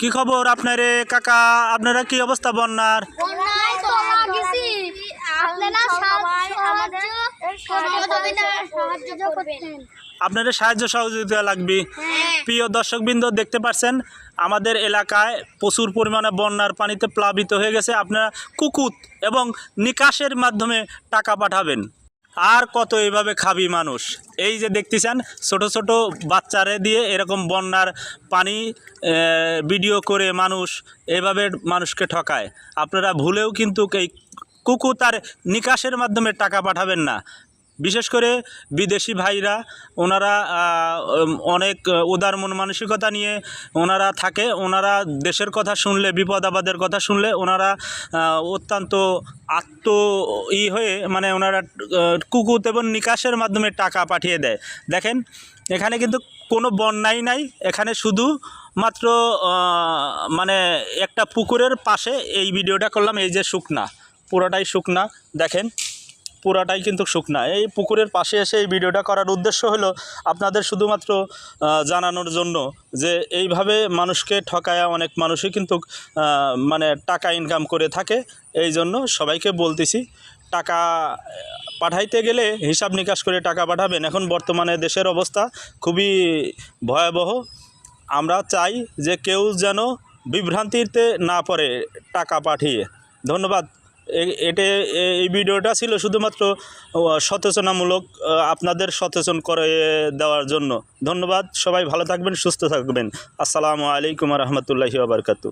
কি খবর আপনারে? কাকা আপনারা কি অবস্থা বন্যার? আপনাদের সাহায্য সহযোগিতা লাগবে। হ্যাঁ। প্রিয় দর্শকবৃন্দ দেখতে পাচ্ছেন আমাদের এলাকায় প্রচুর পরিমাণে বন্যার পানিতে প্লাবিত হয়ে গেছে। আপনারা কুকুত এবং নিকাশের মাধ্যমে টাকা পাঠাবেন। আর কত এইভাবে খাবি মানুষ? এই যে দেখতেছেন, ছোট ছোট বাচ্চারে দিয়ে এরকম বন্যার পানি ভিডিও করে মানুষ এভাবে মানুষকে ঠকায়। আপনারা ভুলেও কিন্তু এই কুকুর তার নিকাশের মাধ্যমে টাকা পাঠাবেন না। বিশেষ করে বিদেশি ভাইরা, ওনারা অনেক উদার মন মানসিকতা নিয়ে ওনারা থাকে। ওনারা দেশের কথা শুনলে, বিপদ আপদের কথা শুনলে ওনারা অত্যন্ত আত্ম ই হয়ে মানে ওনারা কুকুত এবং নিকাশের মাধ্যমে টাকা পাঠিয়ে দেয়। দেখেন, এখানে কিন্তু কোনো বন্যাই নাই। এখানে শুধু মাত্র মানে একটা পুকুরের পাশে এই ভিডিওটা করলাম, এই যে শুকনা, পুরোটাই শুকনা। দেখেন পুরাটাই কিন্তু শুকনা। এই পুকুরের পাশে এসে এই ভিডিওটা করার উদ্দেশ্য হলো আপনাদের শুধুমাত্র জানানোর জন্য যে এইভাবে মানুষকে ঠকায়া অনেক মানুষই কিন্তু মানে টাকা ইনকাম করে থাকে। এই জন্য সবাইকে বলতেছি, টাকা পাঠাইতে গেলে হিসাব নিকাশ করে টাকা পাঠাবেন। এখন বর্তমানে দেশের অবস্থা খুবই ভয়াবহ। আমরা চাই যে কেউ যেন বিভ্রান্তিতে না পড়ে টাকা পাঠিয়ে। ধন্যবাদ। এটে এই ভিডিওটা ছিল শুধুমাত্র সচেতনামূলক আপনাদের সচেতন করে দেওয়ার জন্য। ধন্যবাদ, সবাই ভালো থাকবেন, সুস্থ থাকবেন। আসসালামু আলাইকুম রহমতুল্লাহি আবরকাতু